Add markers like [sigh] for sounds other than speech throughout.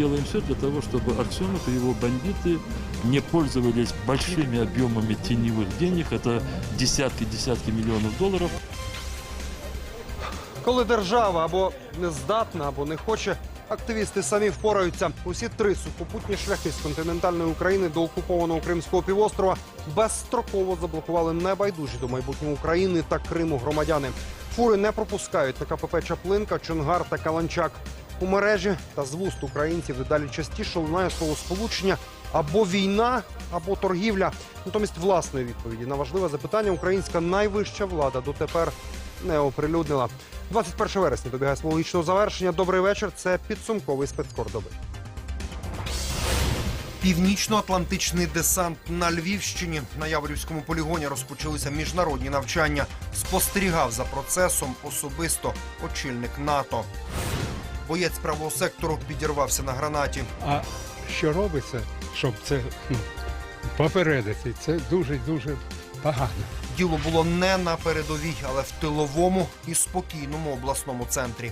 мы делаем все для того, чтобы Аксенов и его бандиты не пользовались большими объемами теневых денег. Это десятки-десятки миллионов долларов. Коли держава або не здатна, або не хоче, активісти самі впораються. Усі три сухопутні шляхи з континентальної України до окупованого Кримського півострова безстроково заблокували небайдужі до майбутнього України та Криму громадяни. Фури не пропускають на КПП Чаплинка, Чонгар та Каланчак. У мережі та з вуст українців дедалі частіше лунає словосполучення або війна, або торгівля. Натомість власної відповіді на важливе запитання українська найвища влада дотепер не оприлюднила. 21 вересня добігає свого логічного завершення. Добрий вечір. Це підсумковий спецкор доби. Північно-атлантичний десант на Львівщині на Яворівському полігоні розпочалися міжнародні навчання. Спостерігав за процесом особисто очільник НАТО. Боєць правого сектору підірвався на гранаті. А що робиться, щоб це ну, попередити, це дуже-дуже погано. Діло було не на передовій, але в тиловому і спокійному обласному центрі.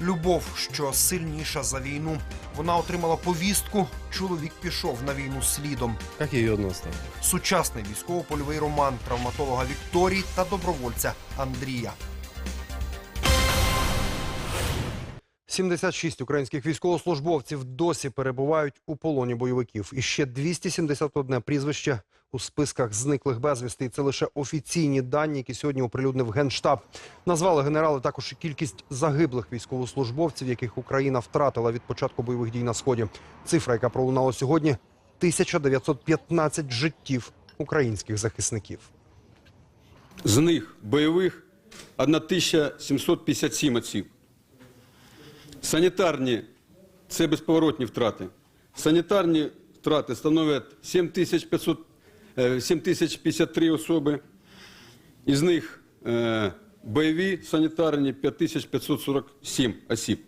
Любов, що сильніша за війну. Вона отримала повістку. Чоловік пішов на війну слідом. Как ее относно? Сучасний військово-польовий роман травматолога Вікторії та добровольця Андрія. 76 українських військовослужбовців досі перебувають у полоні бойовиків. І ще 271 прізвище у списках зниклих безвісти. І це лише офіційні дані, які сьогодні оприлюднив Генштаб. Назвали генерали також і кількість загиблих військовослужбовців, яких Україна втратила від початку бойових дій на сході. Цифра, яка пролунала сьогодні, 1915 життів українських захисників. З них бойових 1757 осіб. Санітарні це безповоротні втрати. Санітарні втрати становлять 7500, е, 7053 особи. Із них е, бойові санітарні 5547 осіб.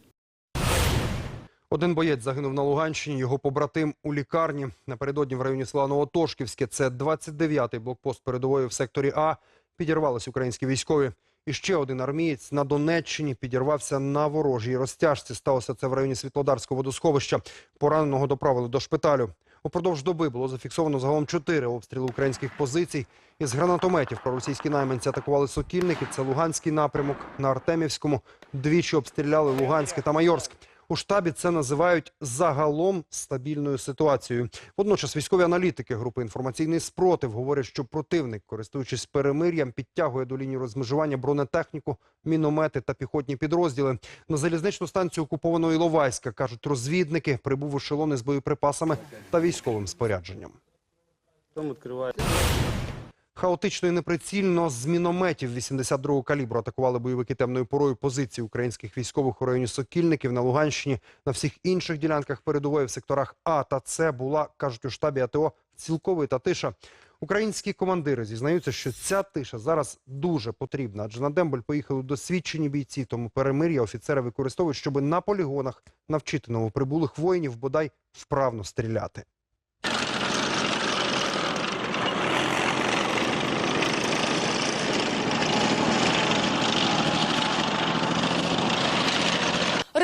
Один боєць загинув на Луганщині, його побратим у лікарні. Напередодні в районі села Новотошківське, це 29-й блокпост передової в секторі А, підірвались українські військові. І ще один армієць на Донеччині підірвався на ворожій розтяжці. Сталося це в районі Світлодарського водосховища. Пораненого доправили до шпиталю. Упродовж доби було зафіксовано загалом чотири обстріли українських позицій. Із гранатометів проросійські найманці атакували Сокільники. Це Луганський напрямок. На Артемівському двічі обстріляли Луганське та Майорськ. У штабі це називають загалом стабільною ситуацією. Водночас військові аналітики групи інформаційний спротив говорять, що противник, користуючись перемир'ям, підтягує до лінії розмежування бронетехніку, міномети та піхотні підрозділи. На залізничну станцію окупованого Іловайська кажуть розвідники, прибув ешелони з боєприпасами та військовим спорядженням. Потом открывает. Хаотично і неприцільно з мінометів 82-го калібру атакували бойовики темною порою позиції українських військових у районі Сокільників на Луганщині. На всіх інших ділянках передової в секторах А та С була, кажуть у штабі АТО, цілковита тиша. Українські командири зізнаються, що ця тиша зараз дуже потрібна, адже на дембель поїхали досвідчені бійці, тому перемир'я офіцери використовують, щоб на полігонах навчити новоприбулих воїнів бодай вправно стріляти.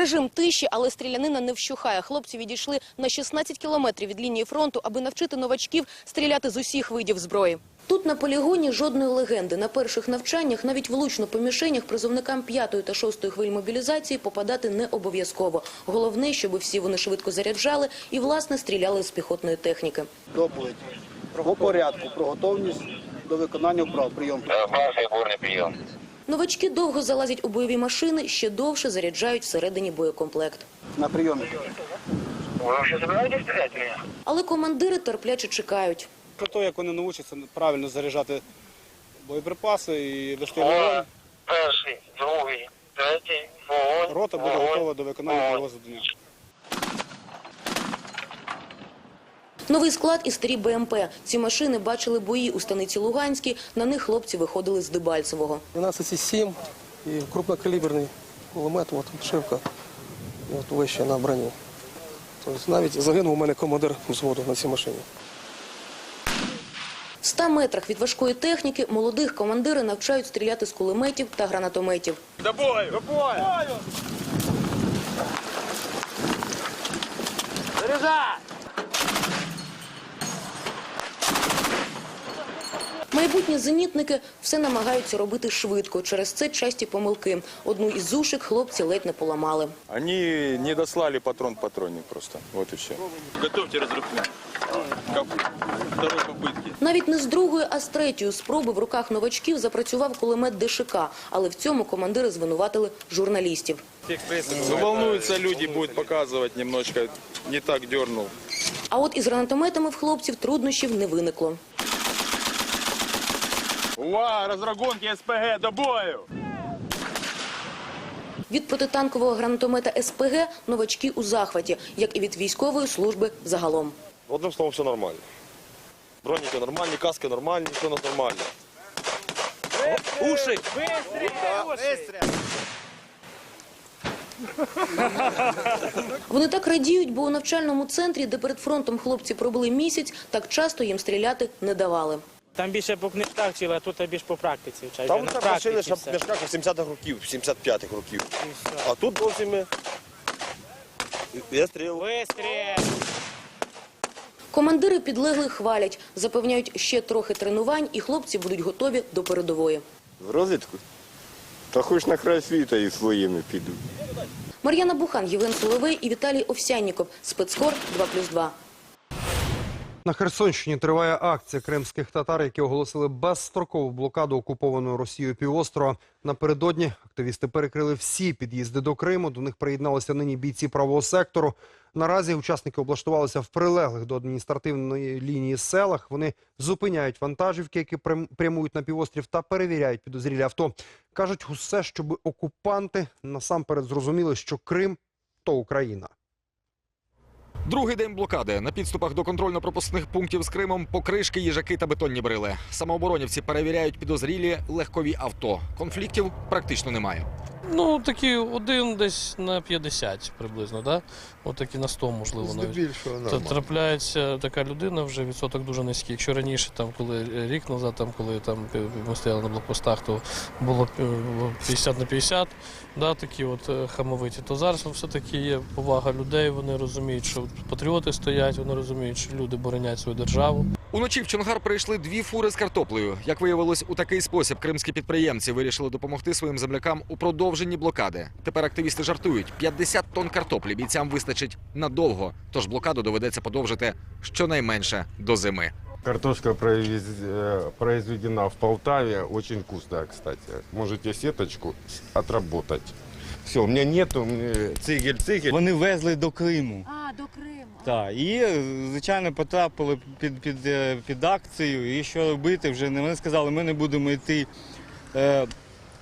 Режим тиші, але стрілянина не вщухає. Хлопці відійшли на 16 кілометрів від лінії фронту, аби навчити новачків стріляти з усіх видів зброї. Тут на полігоні жодної легенди. На перших навчаннях навіть влучно по мішенях призовникам п'ятої та шостої хвиль мобілізації попадати не обов'язково. Головне, щоб всі вони швидко заряджали і, власне, стріляли з піхотної техніки. доповідь по порядку, про готовність до виконання вправ. Прийом. Бурний прийом. Новачки довго залазять у бойові машини, ще довше заряджають всередині боєкомплект. На прийомі. Ви вже збираєтесь стріляти мене? Але командири терпляче чекають. Про те, як вони навчаться правильно заряджати боєприпаси і вести вогонь, перший, другий, третій, вогонь. рота буде готова до виконання вогонь. бойового Новий склад і старі БМП. Ці машини бачили бої у станиці Луганській. На них хлопці виходили з Дебальцевого. 12,7 і крупнокаліберний кулемет, от шивка, і от вище на броні. Тобто навіть загинув у мене командир взводу на цій машині. В 100 метрах від важкої техніки молодих командири навчають стріляти з кулеметів та гранатометів. Майбутні зенітники все намагаються робити швидко. Через це часті помилки. Одну із зушек хлопці ледь не поламали. Они не дослали патрон патронник просто. Вот и все. Готовьте разрывку. Второй попытки. Навіть не з другої, а з третьої спроби в руках новачків запрацював кулемет ДШК. Але в цьому командири звинуватили журналістів. Ну, волнуются люди, будет показывать немножко. Не так дернул. А от із гранатометами в хлопців труднощів не виникло. Уа, разрагонки СПГ, до бою! Від протитанкового гранатомета СПГ новачки у захваті, як і від військової служби загалом. Одним словом, все нормально. Броніки нормальні, каски нормальні, все у нас нормально. Уши! Вони так радіють, бо у навчальному центрі, де перед фронтом хлопці пробули місяць, так часто їм стріляти не давали. Там більше по книжках вчили, а тут більше по практиці вчать. Там На так практиці вчили, щоб все. в мішках 70-х років, 75-х років. І все. А тут зовсім... ми- Вистріл. Вистріл! Командири підлеглих хвалять, запевняють ще трохи тренувань, і хлопці будуть готові до передової. В розвідку? Та хоч на край світа і своїми піду. Мар'яна Бухан, Євген Соловей і Віталій Овсянніков. Спецкор 2+,2. На Херсонщині триває акція кримських татар, які оголосили безстрокову блокаду окупованого Росією півострова. Напередодні активісти перекрили всі під'їзди до Криму. До них приєдналися нині бійці правого сектору. Наразі учасники облаштувалися в прилеглих до адміністративної лінії селах. Вони зупиняють вантажівки, які прям- прямують на півострів, та перевіряють підозрілі авто. кажуть, усе, щоб окупанти насамперед зрозуміли, що Крим то Україна. Другий день блокади на підступах до контрольно-пропускних пунктів з Кримом покришки, їжаки та бетонні брили. Самооборонівці перевіряють підозрілі легкові авто. Конфліктів практично немає. Ну, такі один десь на 50 приблизно, да? От такі на 100, можливо, навіть. Та трапляється така людина, вже відсоток дуже низький. Якщо раніше, там, коли е, рік назад, там, коли там, е, ми стояли на блокпостах, то було е, 50 на 50, да, такі от е, хамовиті, то зараз все-таки є повага людей, вони розуміють, що патріоти стоять, вони розуміють, що люди боронять свою державу. Уночі в Чонгар прийшли дві фури з картоплею. Як виявилось, у такий спосіб кримські підприємці вирішили допомогти своїм землякам у продовженні блокади. Тепер активісти жартують: 50 тонн картоплі бійцям вистачить надовго, тож блокаду доведеться подовжити щонайменше до зими. Картошка э, произведена в Полтаве, очень вкусная, кстати. Можете сеточку отработать. Все, у меня нету мне цигель-цигель. Вони везли до Криму. А, до Криму. Так, і е, звичайно потрапили під, під, е, під акцію. І що робити? Вже не вони сказали, ми не будемо йти е,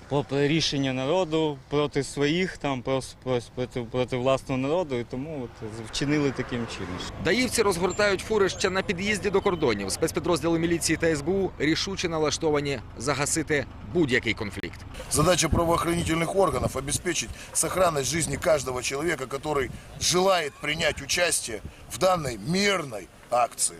попри рішення народу проти своїх, там проти, проти власного народу, і тому от вчинили таким чином. Даївці розгортають фури ще на під'їзді до кордонів. Спецпідрозділи міліції та СБУ рішуче налаштовані загасити будь-який конфлікт. Задача правоохранительных органов – обеспечить сохранность жизни каждого человека, который желает принять участие в данной мирной акции.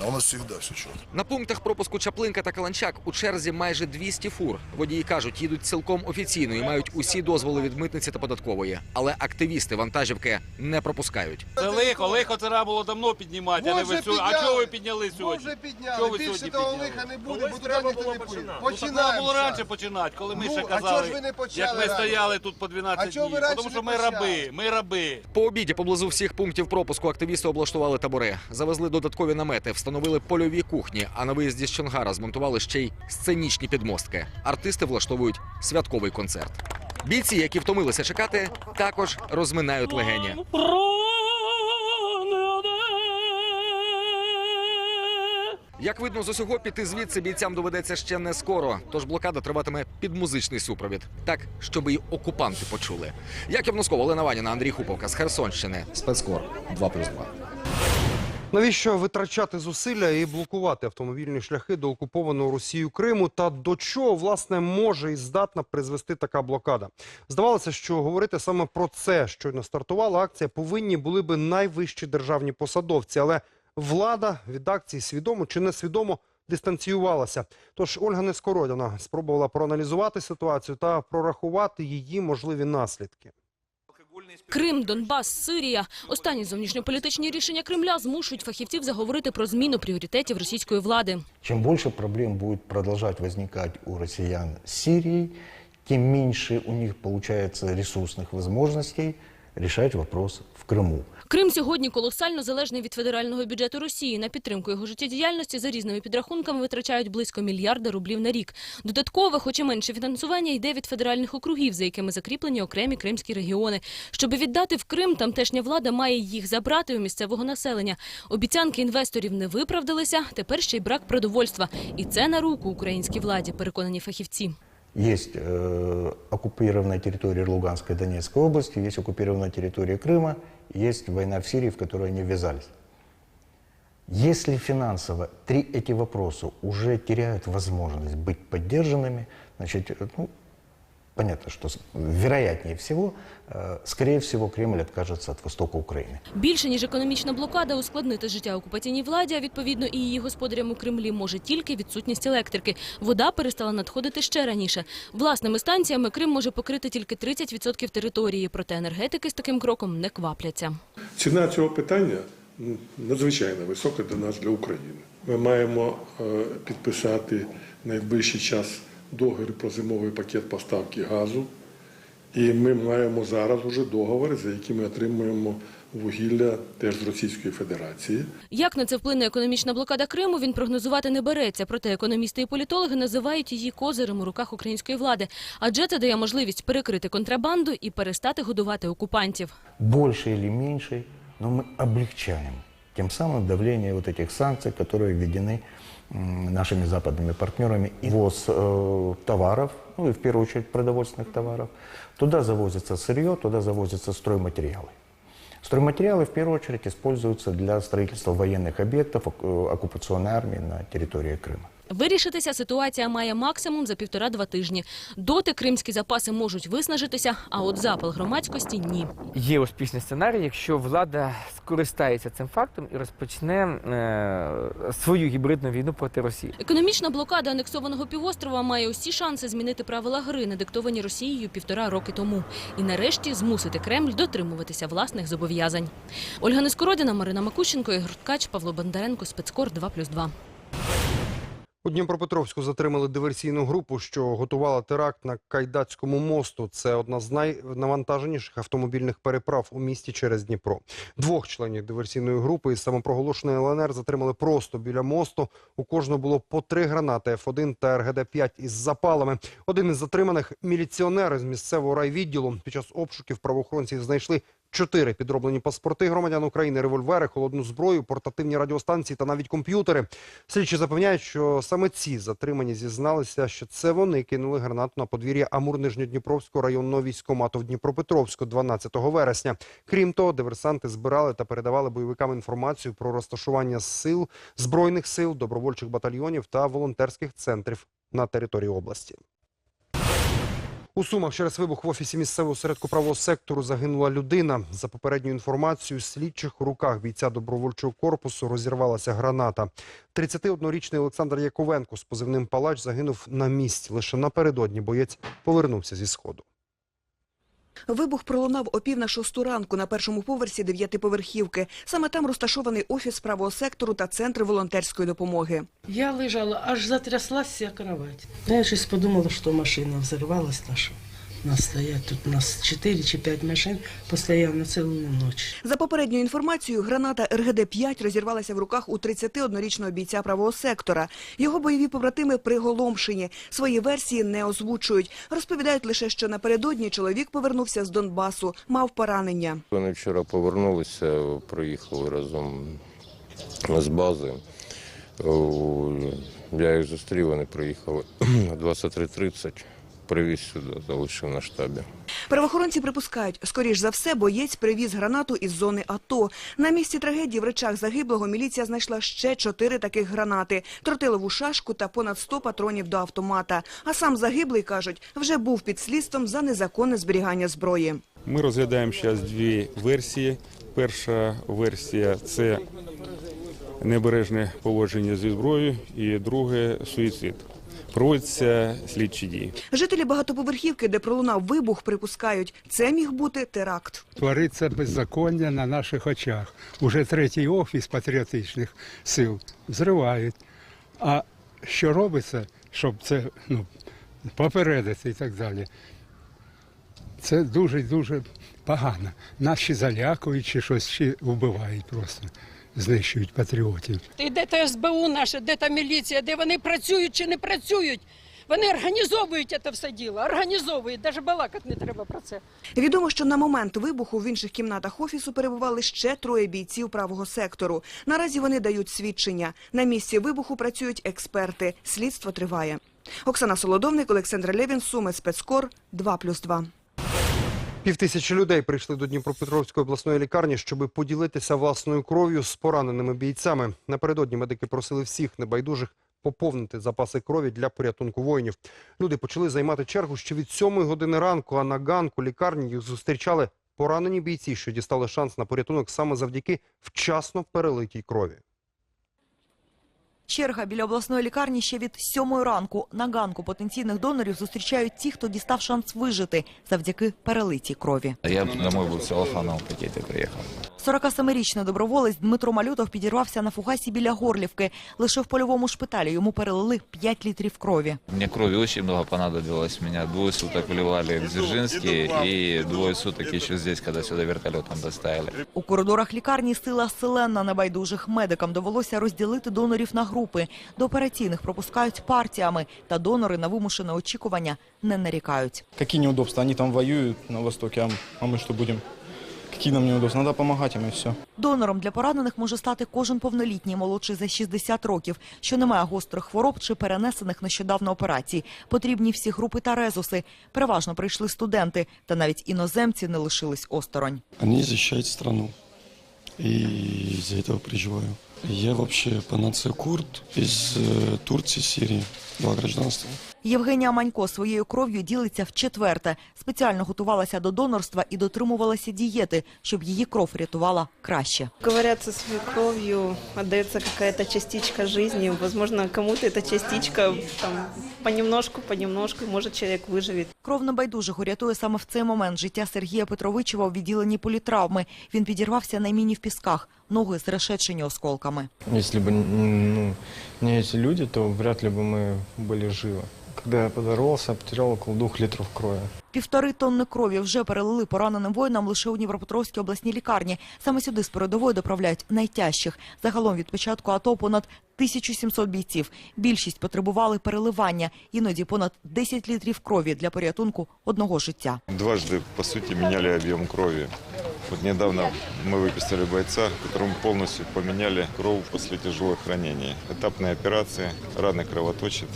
Но у нас всегда все четко. На пунктах пропуску Чаплинка та Каланчак у черзі майже 200 фур. Водії кажуть, їдуть цілком офіційно і мають усі дозволи від митниці та податкової. Але активісти вантажівки не пропускають. Це лихо, лихо треба було давно піднімати, а не ви сьогодні. А чого ви підняли сьогодні? Вже підняли. Чого ви Більше сьогодні того підняли? лиха не буде, бо туди ніхто не поїде. Ну, так треба було раніше починати, коли ми Ну, ще а чого ж ви не почали як ми раніше? стояли тут по А 12 чого ви днів. раніше Тому що не ми почали? раби, ми раби. По обіді поблизу всіх пунктів пропуску активісти облаштували табори, завезли додаткові намети, встановили польові кухні. А на виїзді з Чонгара змонтували ще й сценічні підмостки. Артисти влаштовують святковий концерт. Бійці, які втомилися чекати, також розминають легені. Як видно з усього, піти звідси бійцям доведеться ще не скоро, тож блокада триватиме під музичний супровід, так щоб і окупанти почули. Яків Носков, Олена Ваніна, Андрій Хуповка з Херсонщини. Спецкор 2+,2. Навіщо витрачати зусилля і блокувати автомобільні шляхи до окупованого Росією Криму? Та до чого власне може і здатна призвести така блокада? Здавалося, що говорити саме про це, щойно стартувала акція, повинні були би найвищі державні посадовці, але влада від акції свідомо чи несвідомо дистанціювалася. Тож Ольга Нескородяна спробувала проаналізувати ситуацію та прорахувати її можливі наслідки. Крим, Донбас, Сирія. Останні зовнішньополітичні рішення Кремля змушують фахівців заговорити про зміну пріоритетів російської влади. Чим більше проблем буде продовжувати виникати у росіян з Сирії, тим менше у них виходить ресурсних возможностей рішати вопрос в Крыму. Крим сьогодні колосально залежний від федерального бюджету Росії. На підтримку його життєдіяльності за різними підрахунками витрачають близько мільярда рублів на рік. Додаткове, хоч і менше фінансування, йде від федеральних округів, за якими закріплені окремі кримські регіони. Щоби віддати в Крим, тамтешня влада має їх забрати у місцевого населення. Обіцянки інвесторів не виправдалися. Тепер ще й брак продовольства. І це на руку українській владі, переконані фахівці. Есть э, оккупированная территория Луганской и Донецкой области, есть оккупированная территория Крыма, есть война в Сирии, в которую они ввязались. Если финансово три эти вопроса уже теряют возможность быть поддержанными, значит, э, ну, понятно, что с- вероятнее всего, э, скорее всего, Кремль откажется от востока Украины. Більше ніж економічна блокада ускладнити життя окупаційній владі, а відповідно і її господарям у Кремлі може тільки відсутність електрики. Вода перестала надходити ще раніше. Власними станціями Крим може покрити тільки 30% території, проте енергетики з таким кроком не квапляться. Ціна цього питання ну, надзвичайно висока для нас, для України. Ми маємо е, підписати найближчий час договір про зимовий пакет поставки газу. І ми маємо зараз уже договори, за які ми отримуємо вугілля теж з Російської Федерації. Як на це вплине економічна блокада Криму, він прогнозувати не береться. Проте економісти і політологи називають її козирем у руках української влади. Адже це дає можливість перекрити контрабанду і перестати годувати окупантів. больше или меньше, но мы облегчаем тем самым давление вот этих санкций, которые введены м, нашими западными партнерами. И ввоз э, товаров, ну и в первую очередь продовольственных товаров, туда завозится сырье, туда завозятся стройматериалы. Стройматериалы в первую очередь используются для строительства военных объектов э, оккупационной армии на территории Крыма. Вирішитися ситуація має максимум за півтора-два тижні. Доти кримські запаси можуть виснажитися, а от запал громадськості – ні. Є успішний сценарій, якщо влада скористається цим фактом і розпочне е, свою гібридну війну проти Росії. Економічна блокада анексованого півострова має усі шанси змінити правила гри, надиктовані Росією півтора роки тому. І нарешті змусити Кремль дотримуватися власних зобов'язань. Ольга Нескородіна, Марина Макущенко, Ігор Ткач, Павло Бондаренко, Спецкор 2+,2. У Дніпропетровську затримали диверсійну групу, що готувала теракт на Кайдацькому мосту. Це одна з найнавантаженіших автомобільних переправ у місті через Дніпро. Двох членів диверсійної групи із самопроголошеної ЛНР затримали просто біля мосту. У кожного було по три гранати Ф1 та РГД-5 із запалами. Один із затриманих – міліціонер з місцевого райвідділу. Під час обшуків правоохоронці знайшли Чотири підроблені паспорти громадян України, револьвери, холодну зброю, портативні радіостанції та навіть комп'ютери. Слідчі запевняють, що саме ці затримані зізналися, що це вони кинули гранату на подвір'я Амур-Нижньодніпровського районного військкомату в Дніпропетровську 12 вересня. Крім того, диверсанти збирали та передавали бойовикам інформацію про розташування сил, збройних сил, добровольчих батальйонів та волонтерських центрів на території області. У Сумах через вибух в офісі місцевого середку правого сектору загинула людина. За попередньою інформацією слідчих у руках бійця добровольчого корпусу розірвалася граната. 31-річний Олександр Яковенко з позивним «Палач» загинув на місці. Лише напередодні боєць повернувся зі сходу. Вибух пролунав о пів на шосту ранку на першому поверсі дев'ятиповерхівки. Саме там розташований офіс правого сектору та центр волонтерської допомоги. Я лежала, аж затряслася кровать. Я щось подумала, що машина взорвалась наша. У нас стоять тут у нас 4 чи 5 машин постійно цілу ніч. За попередньою інформацією, граната РГД-5 розірвалася в руках у 31-річного бійця правого сектора. Його бойові побратими приголомшені. Свої версії не озвучують. Розповідають лише, що напередодні чоловік повернувся з Донбасу, мав поранення. Вони вчора повернулися, приїхали разом з бази. Я їх зустрів, вони приїхали 23.30, [clears throat] привіз сюди, залишив на штабі. Правоохоронці припускають, скоріш за все, боєць привіз гранату із зони АТО. На місці трагедії в речах загиблого міліція знайшла ще чотири таких гранати, тротилову шашку та понад 100 патронів до автомата. А сам загиблий, кажуть, вже був під слідством за незаконне зберігання зброї. Ми розглядаємо зараз дві версії. Перша версія це небережне поводження зі зброєю, і друге суїцид. Проводяться слідчі дії. Жителі багатоповерхівки, де пролунав вибух, припускають, це міг бути теракт. Твориться беззаконня на наших очах. Уже третій офіс патріотичних сил зривають. А що робиться, щоб це ну, попередити і так далі? Це дуже дуже погано. Нас чи залякують, чи щось чи вбивають просто, знищують патріотів. І де та СБУ наша, де та міліція, де вони працюють чи не працюють. Вони організовують це все діло, організовують, навіть балакати не треба про це. Відомо, що на момент вибуху в інших кімнатах офісу перебували ще троє бійців правого сектору. Наразі вони дають свідчення. На місці вибуху працюють експерти. Слідство триває. Оксана Солодовник, Олександр Левін, Суми, Спецкор, 2+,2. Півтисячі людей прийшли до Дніпропетровської обласної лікарні, щоб поділитися власною кров'ю з пораненими бійцями. Напередодні медики просили всіх небайдужих поповнити запаси крові для порятунку воїнів. Люди почали займати чергу ще від сьомої години ранку, а на ганку лікарні їх зустрічали поранені бійці, що дістали шанс на порятунок саме завдяки вчасно перелитій крові. Черга біля обласної лікарні ще від сьомої ранку. На ганку потенційних донорів зустрічають ті, хто дістав шанс вижити завдяки перелитій крові. Я домой был в целлофановом пакете приехал. 47-річний доброволець Дмитро Малютов підірвався на фугасі біля Горлівки. Лише в польовому шпиталі йому перелили 5 літрів крові. Мне крови очень много понадобилось. Меня двое суток вливали в Дзержинске и двое суток еще здесь, когда сюда вертолетом доставили. У коридорах лікарні сила селена небайдужих медикам довелося розділити донорів на групи. До операційних пропускають партіями, та донори на вимушене очікування не нарікають. Какие неудобства? Они там воюют на Востоке, а м- а мы что будем? Какие нам неудобства? Надо помогать им и все. Донором для поранених може стати кожен повнолітній, молодший за 60 років, що не має гострих хвороб чи перенесених нещодавно операцій. Потрібні всі групи та резуси. Переважно прийшли студенти, та навіть іноземці не лишились осторонь. Они защищают страну. И из-за этого переживаю. Я вообще по нации курд из э, Турции, Сирии. Два гражданства. Євгенія Манько своєю кров'ю ділиться вчетверте. Спеціально готувалася до донорства і дотримувалася дієти, щоб її кров рятувала краще. Говорят, со своей кровью отдается какая-то частичка жизни. Возможно, кому-то эта частичка там, понемножку, понемножку, может, человек выживет. Кров небайдужих урятує саме в цей момент життя Сергія Петровичева у відділенні політравми. Він підірвався на міні в пісках, ноги зрешечені осколками. Если бы н- ну, не эти люди, то вряд ли бы мы были живы. Когда я подорвался, я потерял около двух литров крови. Півтори тонни крові вже перелили пораненим воїнам лише у Дніпропетровській обласній лікарні. Саме сюди з передової доправляють найтяжчих. Загалом від початку АТО понад 1700 бійців. Більшість потребували переливання, іноді понад 10 літрів крові для порятунку одного життя. Дважды, по сути, меняли объем крови. Вот недавно мы выписали бойца, которому полностью поменяли кровь после тяжелых ранений. Этапная операция, раны кровоточат,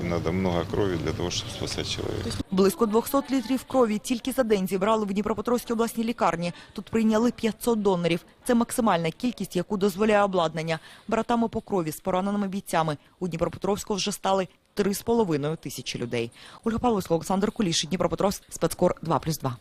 и надо много крови для того, чтобы спасать человека. Близько 200 літрів крові тільки за день зібрали в Дніпропетровській обласній лікарні. Тут прийняли 500 донорів. Це максимальна кількість, яку дозволяє обладнання. Братами по крові з пораненими бійцями у Дніпропетровську вже стали 3,5 тисячі людей. Ольга Павловська, Олександр Куліш, Дніпропетровськ, спецкор 2+,2.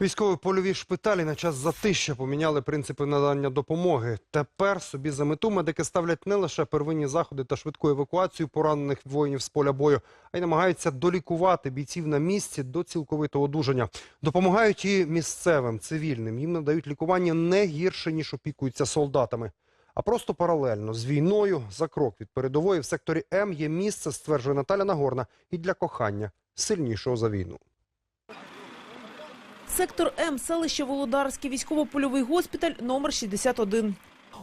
Військові польові шпиталі на час затища поміняли принципи надання допомоги. Тепер собі за мету медики ставлять не лише первинні заходи та швидку евакуацію поранених воїнів з поля бою, а й намагаються долікувати бійців на місці до цілковитого одужання. Допомагають і місцевим цивільним. Їм надають лікування не гірше ніж опікуються солдатами. А просто паралельно з війною за крок від передової в секторі М є місце, стверджує Наталя Нагорна, і для кохання сильнішого за війну. Сектор М, селище Володарське, військово-польовий госпіталь номер 61.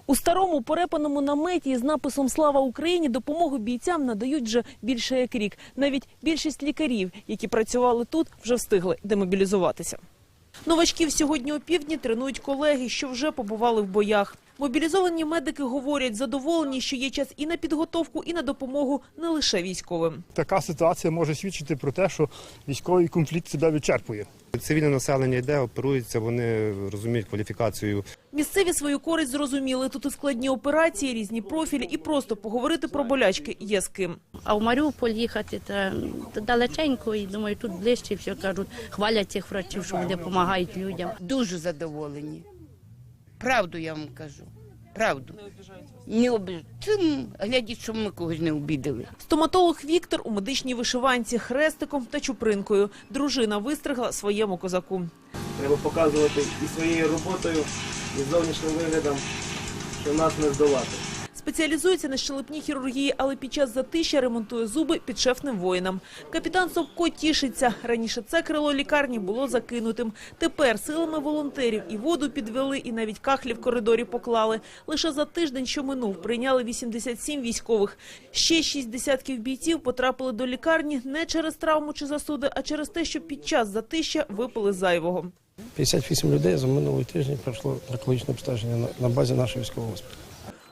У старому перепаному наметі з написом Слава Україні допомогу бійцям надають вже більше як рік. Навіть більшість лікарів, які працювали тут, вже встигли демобілізуватися. Новачків сьогодні опівдні тренують колеги, що вже побували в боях. Мобілізовані медики говорять, задоволені, що є час і на підготовку, і на допомогу не лише військовим. Така ситуація може свідчити про те, що військовий конфлікт себе вичерпує. Цивільне населення йде, оперується, вони розуміють кваліфікацію. Місцеві свою користь зрозуміли. Тут і складні операції, різні профілі, і просто поговорити про болячки є з ким. А в Маріуполь їхати та, та далеченько, і думаю, тут ближче все кажуть, хвалять цих врачів, що вони допомагають людям. Дуже задоволені. Правду я вам кажу. Правду. Не обіж... Цим глядіть, щоб ми когось не обідали. Стоматолог Віктор у медичній вишиванці хрестиком та чупринкою. Дружина вистригла своєму козаку. Треба показувати і своєю роботою, і зовнішнім виглядом, що нас не здолати. Спеціалізується на щелепній хірургії, але під час затища ремонтує зуби підшефним воїнам. Капітан Собко тішиться. Раніше це крило лікарні було закинутим. Тепер силами волонтерів і воду підвели, і навіть кахлі в коридорі поклали. Лише за тиждень, що минув, прийняли 87 військових. Ще шість десятків бійців потрапили до лікарні не через травму чи засуди, а через те, що під час затища випили зайвого. 58 людей за минулий тиждень пройшло екологічне обстеження на базі нашого військового госпіталю.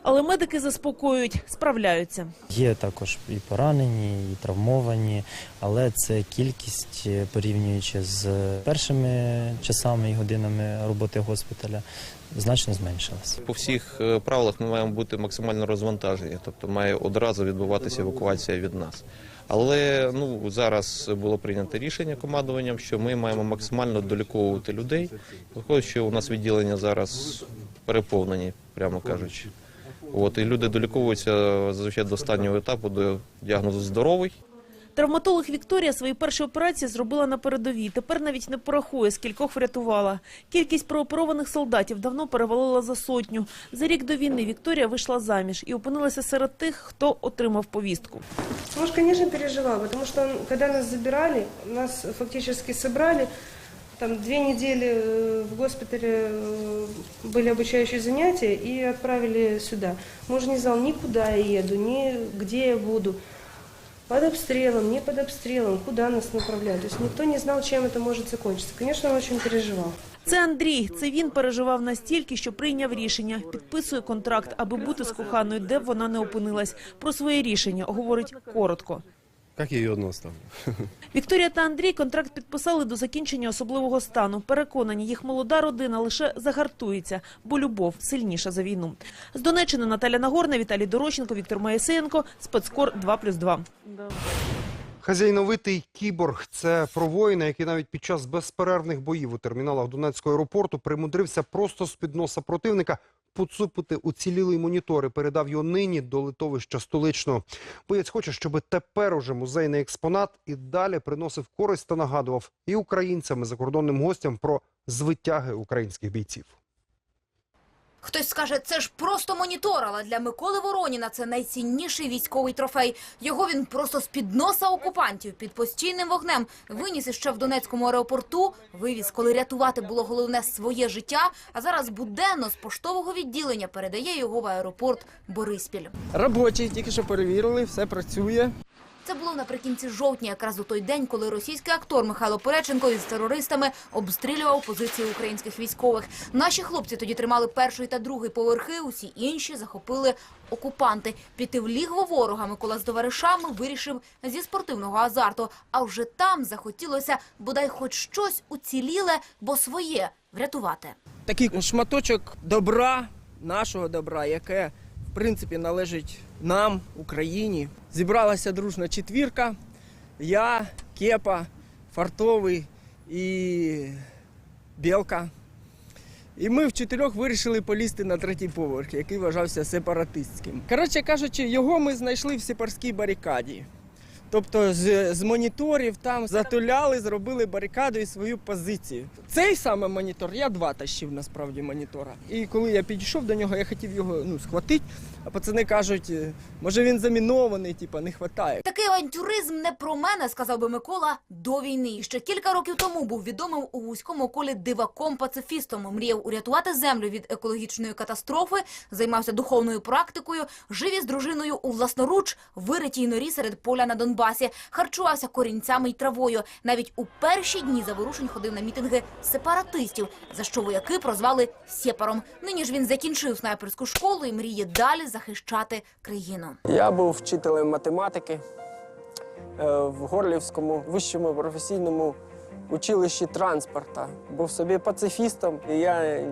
Але медики заспокоюють, справляються. Є також і поранені, і травмовані, але це кількість е, порівнюючи з першими часами і годинами роботи госпіталя значно зменшилася. По всіх е, правилах ми маємо бути максимально розвантажені, тобто має одразу відбуватися евакуація від нас. Але ну зараз було прийнято рішення командуванням, що ми маємо максимально доліковувати людей. Виходить, що у нас відділення зараз переповнені, прямо кажучи. От і люди доліковуються зазвичай до останнього етапу до діагнозу здоровий. Травматолог Вікторія свої перші операції зробила на передовій. Тепер навіть не порахує, скількох врятувала. Кількість прооперованих солдатів давно перевалила за сотню. За рік до війни Вікторія вийшла заміж і опинилася серед тих, хто отримав повістку. Муж, конечно, переживал, потому что он, когда нас забирали, нас фактически собрали, там две недели э, в госпитале э, были обучающие занятия и отправили сюда. Муж не знал, ни куда я еду, ни где я буду. Под обстрелом, не под обстрелом, куда нас направляют. То есть никто не знал, чем это может закончиться. Конечно, он очень переживал. Це Андрій. Це він переживав настільки, що прийняв рішення. Підписує контракт, аби бути з коханою, де б вона не опинилась. Про своє рішення говорить коротко. Як я її одного ставлю? Вікторія та Андрій контракт підписали до закінчення особливого стану. Переконані, їх молода родина лише загартується, бо любов сильніша за війну. З Донеччини Наталя Нагорна, Віталій Дорощенко, Віктор Моєсеєнко, Спецкор 2+,2. Хазяйновитий кіборг це про воїна, який навіть під час безперервних боїв у терміналах Донецького аеропорту примудрився просто з під носа противника поцупити уцілілий монітор і передав його нині до литовища столичного. Боєць хоче, щоб тепер уже музейний експонат і далі приносив користь та нагадував і українцям, і закордонним гостям про звитяги українських бійців. Хтось скаже, це ж просто монітор, але для Миколи Вороніна це найцінніший військовий трофей. Його він просто з-під носа окупантів під постійним вогнем виніс іще в Донецькому аеропорту, вивіз, коли рятувати було головне своє життя, а зараз буденно з поштового відділення передає його в аеропорт Бориспіль. Робочий, тільки що перевірили, все працює. Це було наприкінці жовтня, якраз у той день, коли російський актор Михайло Пореченко із терористами обстрілював позиції українських військових. Наші хлопці тоді тримали перший та другий поверхи, усі інші захопили окупанти. Піти в лігво ворога Микола з товаришами вирішив зі спортивного азарту. А вже там захотілося бодай хоч щось уціліле, бо своє врятувати. Такий шматочок добра, нашого добра, яке в принципі належить нам, Україні. Зібралася дружна четвірка. Я, Кепа, Фартовий і Білка. І ми в чотирьох вирішили полізти на третій поверх, який вважався сепаратистським. Коротше кажучи, його ми знайшли в сепарській барикаді. Тобто з, з моніторів там затуляли, зробили барикаду і свою позицію. Цей саме монітор, я два тащив насправді монітора. І коли я підійшов до нього, я хотів його ну, схватити, а пацани кажуть, «Е, може він замінований, типа не вистачає. Такий авантюризм не про мене, сказав би Микола, до війни. Ще кілька років тому був відомим у вузькому колі диваком-пацифістом. Мріяв урятувати землю від екологічної катастрофи, займався духовною практикою, жив із дружиною у власноруч виритій норі серед поля на Донбасі, харчувався корінцями й травою. Навіть у перші дні заворушень ходив на мітинги сепаратистів, за що вояки прозвали Сєпаром. Нині ж він закінчив снайперську школу і мріє далі захищати країну. Я був вчителем математики е, в Горлівському вищому професійному училищі транспорта. Був собі пацифістом, і я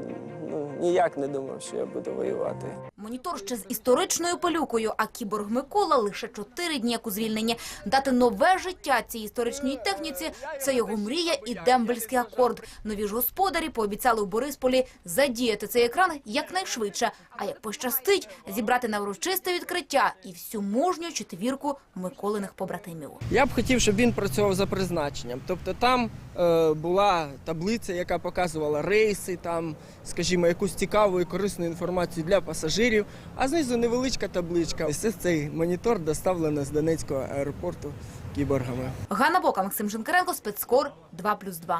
ну, ніяк не думав, що я буду воювати. Монітор ще з історичною пилюкою, а кіборг Микола лише чотири дні як у звільненні. Дати нове життя цій історичній техніці – це його мрія і дембельський акорд. Нові ж господарі пообіцяли у Борисполі задіяти цей екран якнайшвидше. А як пощастить, зібрати на урочисте відкриття і всю мужню четвірку Миколиних побратимів. Я б хотів, щоб він працював за призначенням. Тобто там е, була таблиця, яка показувала рейси, там, скажімо, якусь цікаву і корисну інформацію для пасажирів, а знизу невеличка табличка. Ось цей монітор доставлено з Донецького аеропорту кіборгами. Ганна Бока, Максим Шинкаренко, спецкор 2+,2.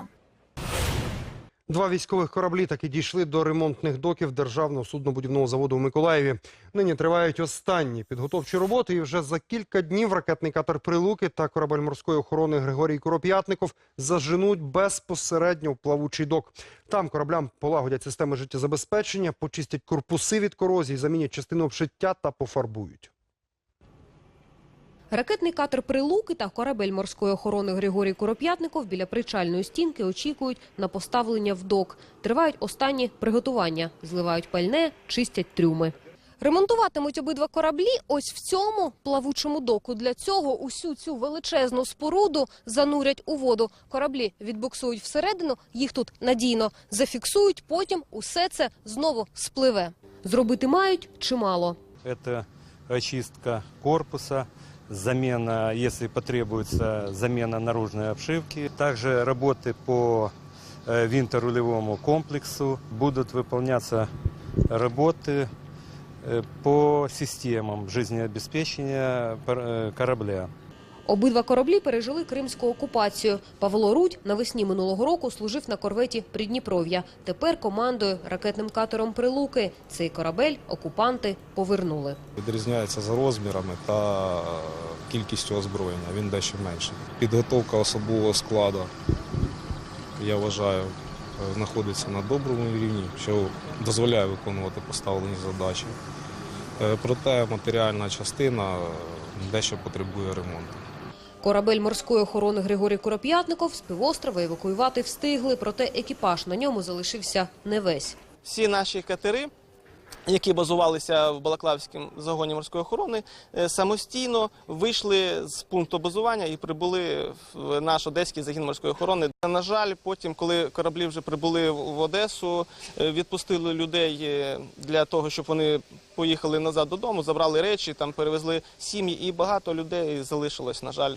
Два військових кораблі таки дійшли до ремонтних доків державного суднобудівного заводу в Миколаєві. Нині тривають останні підготовчі роботи. І вже за кілька днів ракетний катер Прилуки та корабель морської охорони Григорій Короп'ятников заженуть безпосередньо в плавучий док. Там кораблям полагодять системи життєзабезпечення, почистять корпуси від корозії, замінять частину обшиття та пофарбують. Ракетний катер «Прилуки» та корабель морської охорони Григорій Короп'ятников біля причальної стінки очікують на поставлення в док. Тривають останні приготування, зливають пальне, чистять трюми. Ремонтуватимуть обидва кораблі ось в цьому плавучому доку. Для цього усю цю величезну споруду занурять у воду. Кораблі відбуксують всередину, їх тут надійно зафіксують, потім усе це знову спливе. Зробити мають чимало. Это очистка корпуса, замена, если потребуется, замена наружной обшивки. Также работы по э, винторулевому комплексу. Будут выполняться работы э, по системам жизнеобеспечения пар- э, корабля. Обидва кораблі пережили кримську окупацію. Павло Рудь навесні минулого року служив на корветі Придніпров'я. Тепер командує ракетним катером Прилуки. Цей корабель окупанти повернули. Відрізняється за розмірами та кількістю озброєння. Він дещо менший. Підготовка особового складу, я вважаю, знаходиться на доброму рівні, що дозволяє виконувати поставлені задачі. Е, Проте матеріальна частина е, дещо потребує ремонту. Корабель морської охорони Григорій Короп'ятников з півострова евакуювати встигли, проте екіпаж на ньому залишився не весь. всі наші катери, які базувалися в Балаклавському загоні морської охорони, е, самостійно вийшли з пункту базування і прибули в наш одеський загін морської охорони. На жаль, потім, коли кораблі вже прибули в Одесу, е, відпустили людей е, для того, щоб вони поїхали назад додому, забрали речі, там перевезли сім'ї, і багато людей залишилось, на жаль,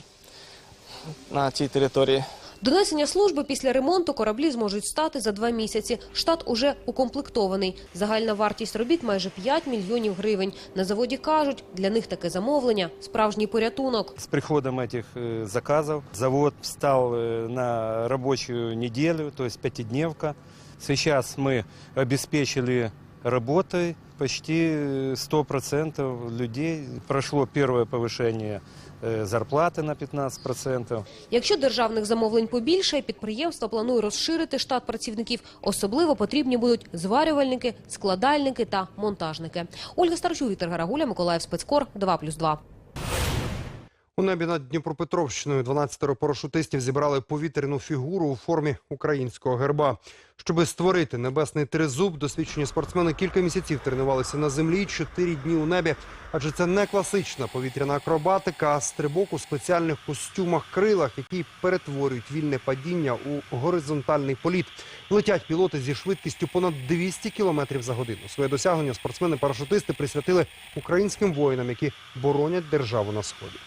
на цій території. До несення служби після ремонту кораблі зможуть стати за два місяці. Штат уже укомплектований. Загальна вартість робіт майже 5 мільйонів гривень. На заводі кажуть, для них таке замовлення – справжній порятунок. С приходом этих э, заказов завод встал э, на рабочую неделю, то есть пятидневка. Сейчас мы обеспечили работой почти э, 100% людей. Прошло первое повышение э, зарплаты на 15%. Якщо державних замовлень побільшає, підприємство планує розширити штат працівників. Особливо потрібні будуть зварювальники, складальники та монтажники. Ольга Старчу, Віктор Гарагуля, Миколаїв Спецкор, 2+,2. У небі над Дніпропетровщиною 12 парашутистів зібрали повітряну фігуру у формі українського герба. Щоби створити небесний тризуб, досвідчені спортсмени кілька місяців тренувалися на землі, чотири дні у небі. Адже це не класична повітряна акробатика, а стрибок у спеціальних костюмах-крилах, які перетворюють вільне падіння у горизонтальний політ. Летять пілоти зі швидкістю понад 200 км за годину. Своє досягнення спортсмени-парашутисти присвятили українським воїнам, які боронять державу на сході.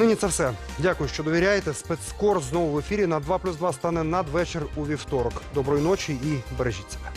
Нині це все. Дякую, що довіряєте. Спецкор знову в ефірі на 2+,2 стане надвечір у вівторок. Доброї ночі і бережіть себе.